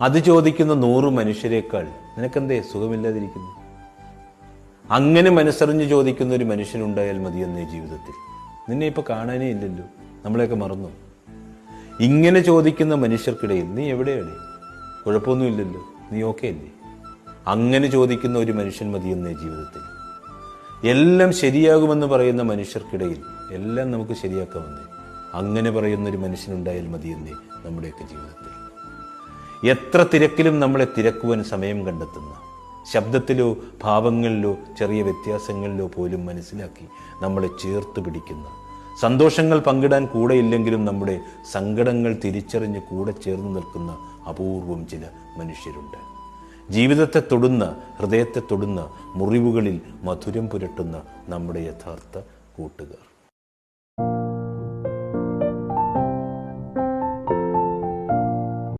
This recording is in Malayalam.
അത് ചോദിക്കുന്ന നൂറ് മനുഷ്യരെക്കാൾ നിനക്കെന്തേ സുഖമില്ലാതിരിക്കുന്നു? അങ്ങനെ മനസ്സറിഞ്ഞ് ചോദിക്കുന്ന ഒരു മനുഷ്യനുണ്ടായാൽ മതിയെന്നേ ജീവിതത്തിൽ. നിന്നെ ഇപ്പൊ കാണാനേ ഇല്ലല്ലോ. നമ്മളെയൊക്കെ മറന്നു. ഇങ്ങനെ ചോദിക്കുന്ന മനുഷ്യർക്കിടയിൽ നീ എവിടെയാണ്? കുഴപ്പമൊന്നുമില്ലല്ലോ നീ ഓക്കെ അല്ലേ? അങ്ങനെ ചോദിക്കുന്ന ഒരു മനുഷ്യൻ മതിയെന്നേ ജീവിതത്തിൽ. എല്ലാം ശരിയാകുമെന്ന് പറയുന്ന മനുഷ്യർക്കിടയിൽ എല്ലാം നമുക്ക് ശരിയാക്കാമെന്നേ. അങ്ങനെ പറയുന്ന ഒരു മനുഷ്യനുണ്ടായാൽ മതിയെന്നേ നമ്മുടെയൊക്കെ ജീവിതത്തിൽ. എത്ര തിരക്കിലും നമ്മളെ തിരക്കുവാൻ സമയം കണ്ടെത്തുന്ന ശബ്ദത്തിലോ ഭാവങ്ങളിലോ ചെറിയ വ്യത്യാസങ്ങളിലോ പോലും മനസ്സിലാക്കി നമ്മളെ ചേർത്ത് പിടിക്കുന്ന സന്തോഷങ്ങൾ പങ്കിടാൻ കൂടെയില്ലെങ്കിലും നമ്മുടെ സങ്കടങ്ങൾ തിരിച്ചറിഞ്ഞ് കൂടെ ചേർന്ന് നിൽക്കുന്ന അപൂർവം ചില മനുഷ്യരുണ്ട്. ജീവിതത്തെ തൊടുന്ന ഹൃദയത്തെ തൊടുന്ന മുറിവുകളിൽ മധുരം പുരട്ടുന്ന നമ്മുടെ യഥാർത്ഥ കൂട്ടുകാർ.